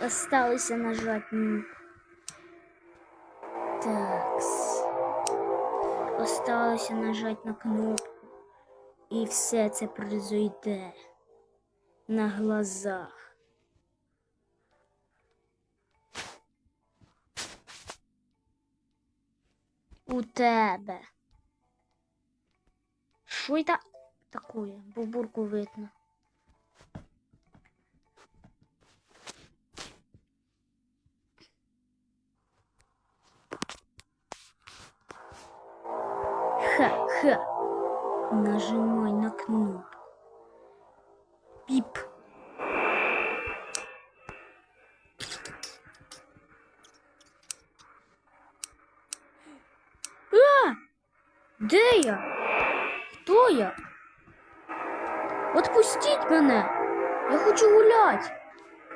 Осталося нажати. м. Такс. Осталося нажати на кнопку. І все це произойде на глазах. У тебе. Що це таке? Бубурку видно. Ха-ха. Нажимай на кнопку. Пип. А! Де я? Хто я? Отпустіть мене. Я хочу гулять.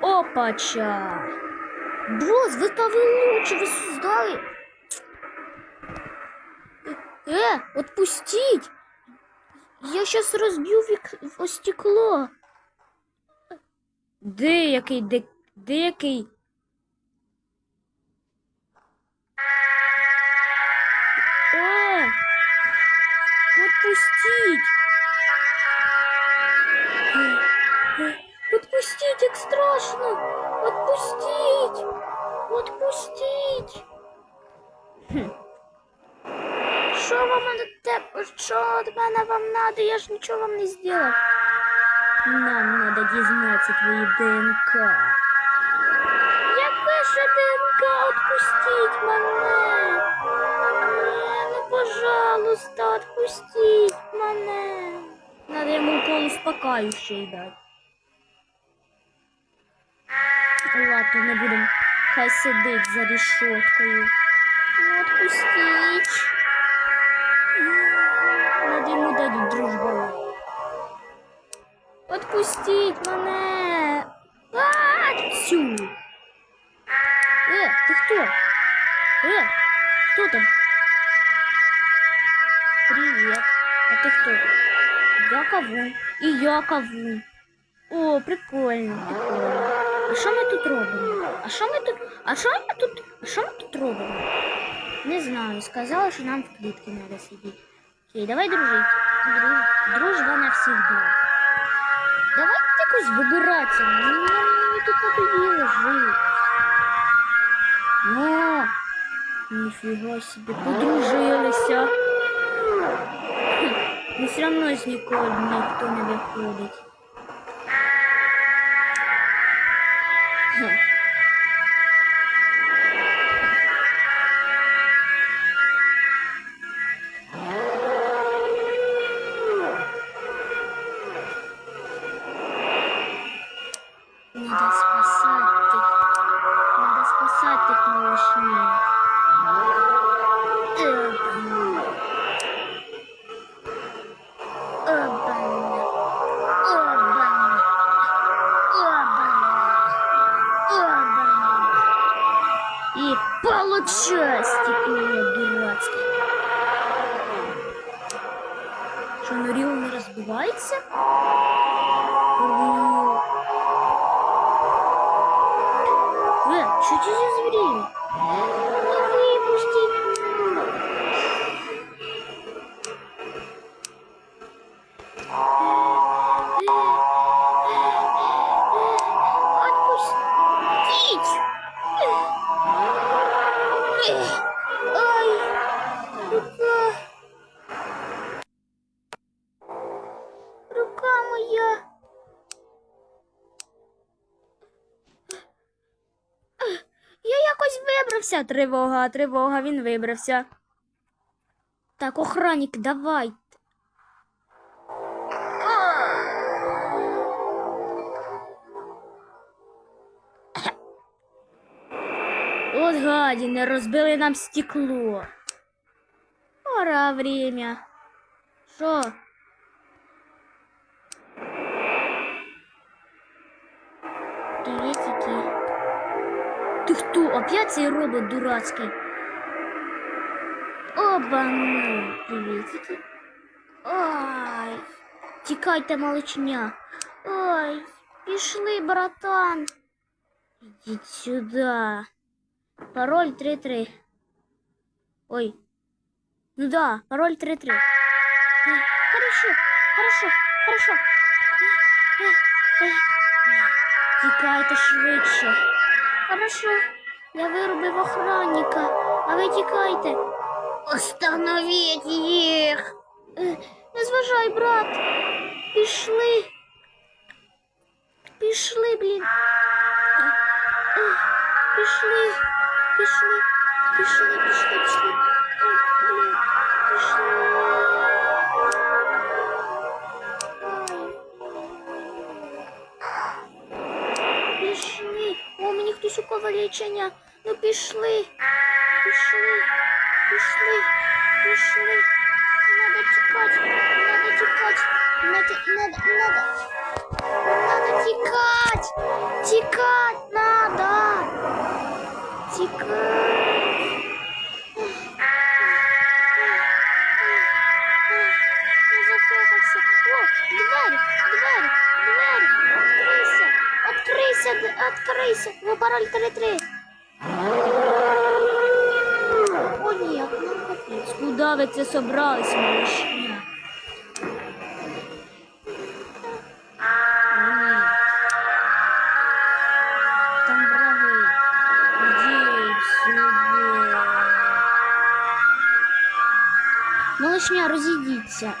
Опача. Бос, ви стали лучше, ви создали. Э, отпустить! Я сейчас розб'ю вік... о стекло. Де який, де, де який? О! Отпустить! Отпустить, як страшно! Отпустить! Отпустить! Хм. Що вам від тебе? Що від мене вам надо? Я ж нічого вам не зробив. Нам надо дізнатися твої ДНК. Яке ж ДНК? Отпустіть мене. Ну, пожалуйста, отпустіть мене. Надо йому укол успокаивающий дати. Ладно, не будемо. Хай сидить за решеткою. Ну, отпустіть. Надо йому дати дружбу. Отпустіть мене. А, цю. Е, ти хто? Е, хто там? Привет. А ти хто? Я кавун. І я кавун. О, прикольно, прикольно. А що ми тут робимо? А що ми тут? А що ми тут? А що ми тут робимо? Не знаю. Сказала, що нам в клітці треба сидіти. Окей, давай дружить. Дру- Дружба навсегда. Давай якось вибиратися. Мені, мені тут надоело жити. О, ніфіга собі, подружилися. Хм, Ну все одно з нікого ніхто не виходить. Что, Нурил не разбивается? Вибрався. Тривога, тривога, він вибрався. Так, охранник, давай. От гадіни, розбили нам стекло. Пора время. Що? Ти хто? Опять цей робот дурацький. Обану. Приветики. Ай. Тікайте, маличня. Ой, пішли, братан. Идите сюда. Пароль 3-3. Ой. Ну да, пароль 3-3. Э, Хорошо, хорошо, хорошо. Э, э, э. Тікайте швидше. Хорошо. Я вирубив охранника. А ви тікайте. Остановіть їх. Е, Не зважай, брат. Пішли. Пішли, блін. Е, Пішли. Пішли. Пішли, пішли, пішли. Блін. Пішли. Мені лічення. Ну пішли. Пішли. Пішли. Пішли. Надо тікати. Надо тікати. Надо, надо, надо. Надо тікати. Тікати надо. Тікати. Я захекався. О, двері, двері, двері. Открийся. Открийся, открийся. О, пароль 3-3. О, ні, ну капець. Куда ви це собрались, малышня? Малышня, розійдіться.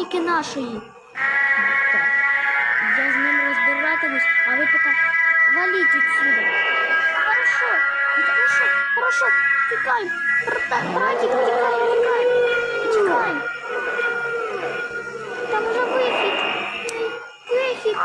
Техніки нашої. Так. Я з ним розбиратимусь, а ви поки валіть відсюди. Хорошо, хорошо, хорошо. Тікаємо. Братик, тікаємо, тікаємо. Тікаємо. Там уже вихід. Вихід.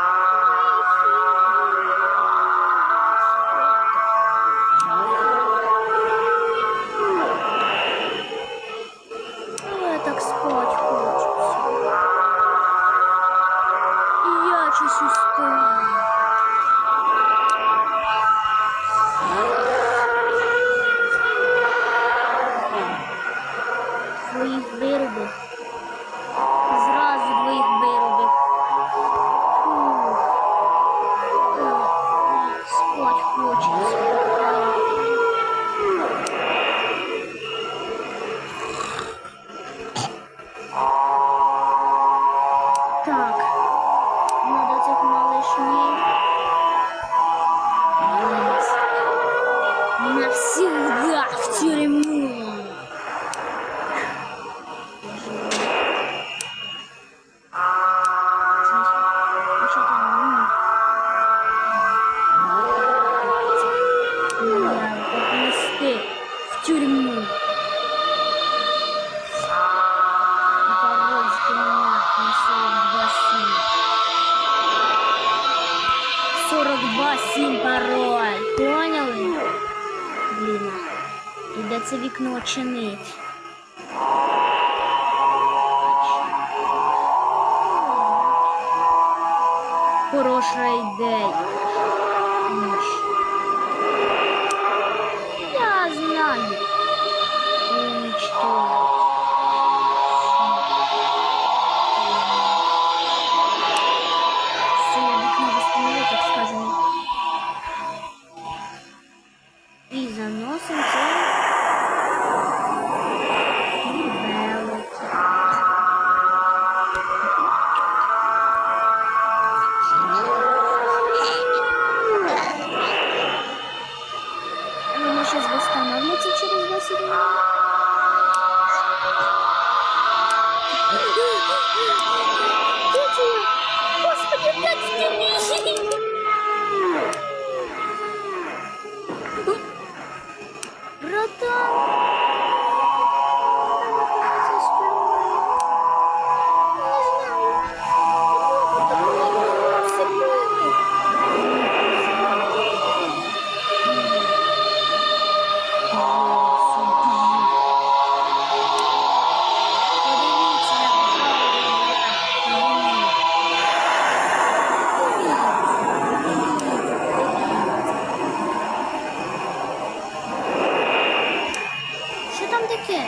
таке?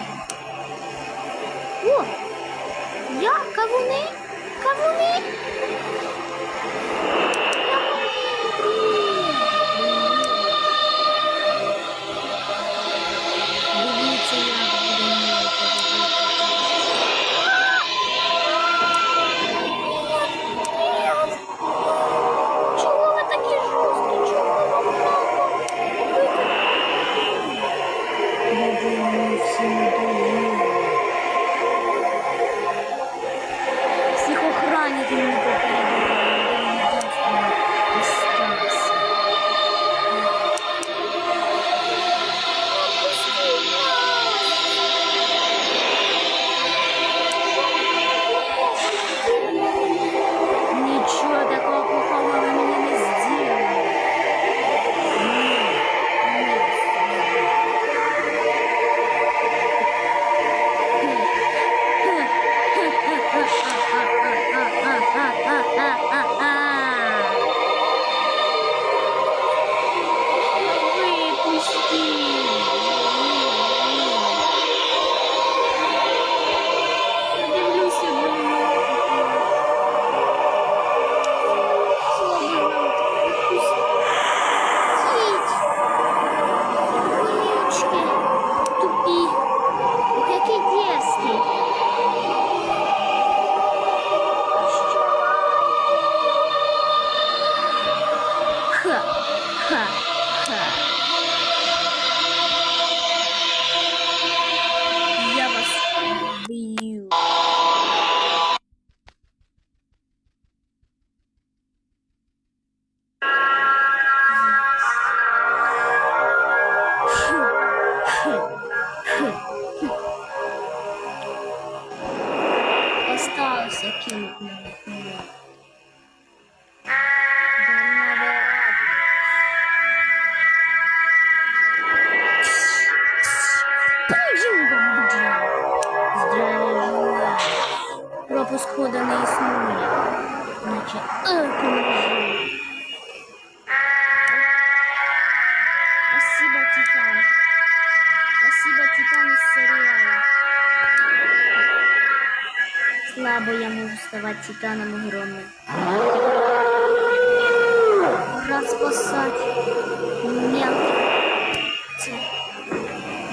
О! Я кавуни? Кавуни? из сериала. Слабо я могу вставать титаном огромным. Пора спасать. Нет.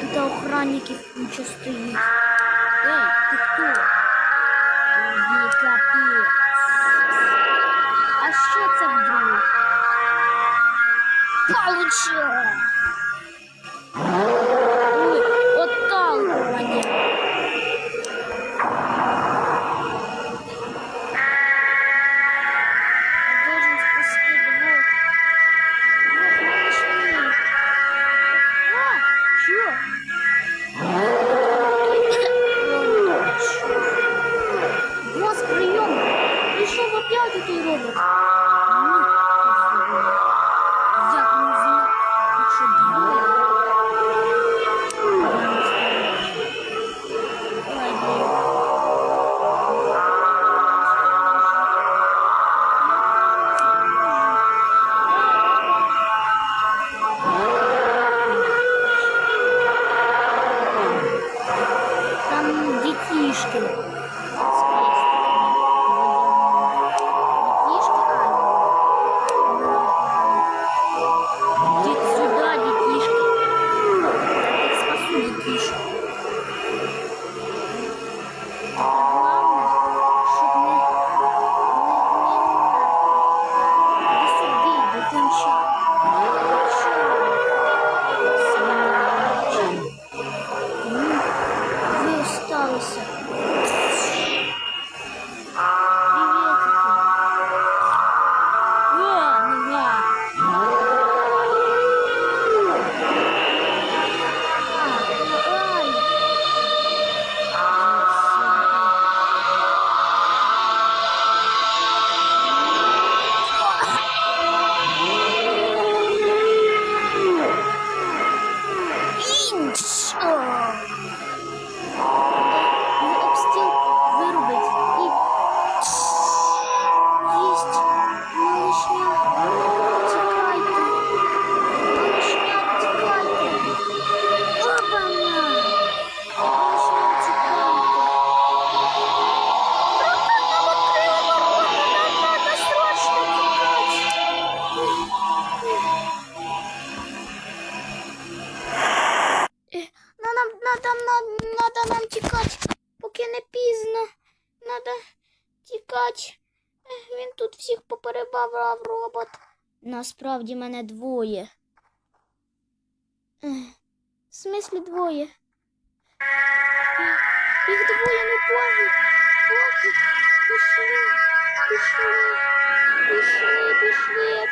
Это охранники куча стоит. Эй, ты кто? Иди. А что это вдруг? Получила! Насправді мене двоє. В смислі двоє? Їх двоє не. Пофіг. Пішли. Пішли. Пішли, пішли.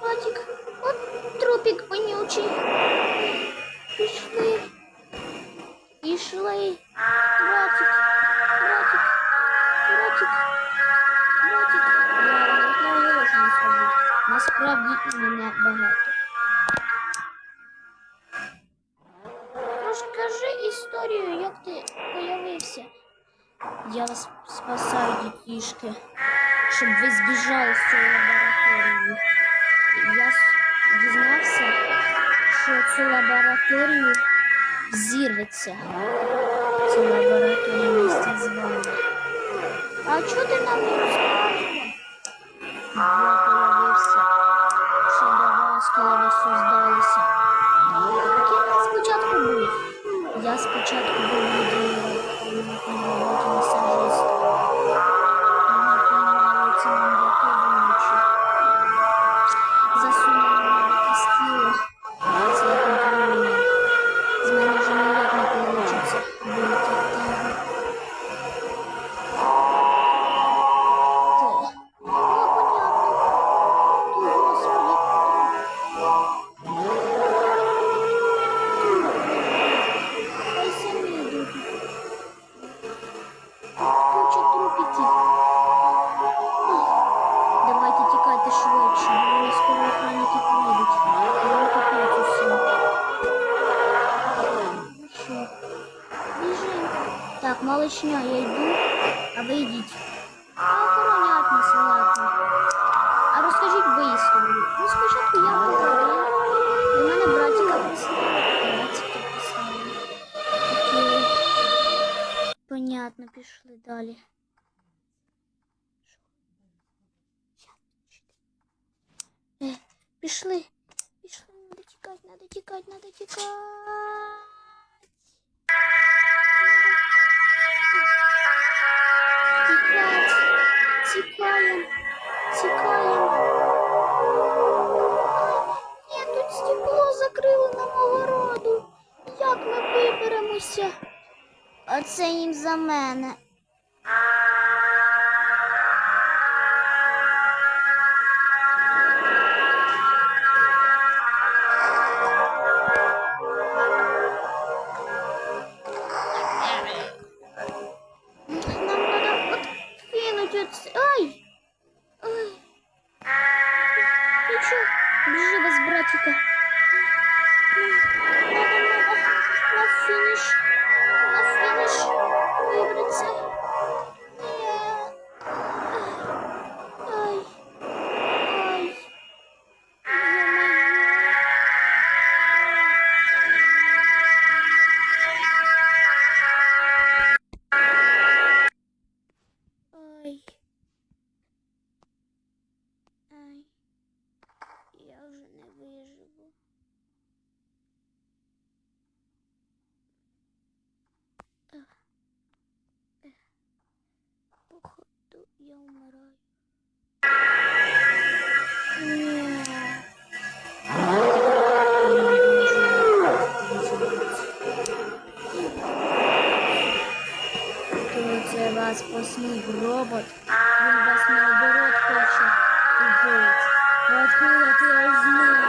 Братик, от трупик вонючий. Пішли. Пішли. Братик, Насправді мене багато. Розкажи історію, як ти появився. Я вас спасаю, дітішки, щоб ви збіжали з цієї лабораторії. Я дізнався, що цю лабораторію зірветься. Ця лабораторія місце з вами. А чого ти нам не розказував? Ви создалися. Яким я спочатку був? Я спочатку був Ну, спочатку я говорю. До мене братика. Братика прислали. Окей. Понятно, пішли далі. Е, пішли. Пішли, надо тікати, надо тікати, надо тікати. Тікать. Тікаємо. Тікаємо. Тут стекло закрили нам огороду. Як ми виберемося? Оце їм за мене. Вас посмів робот. Він вас наоборот хоче убити. Откуда ти узнав?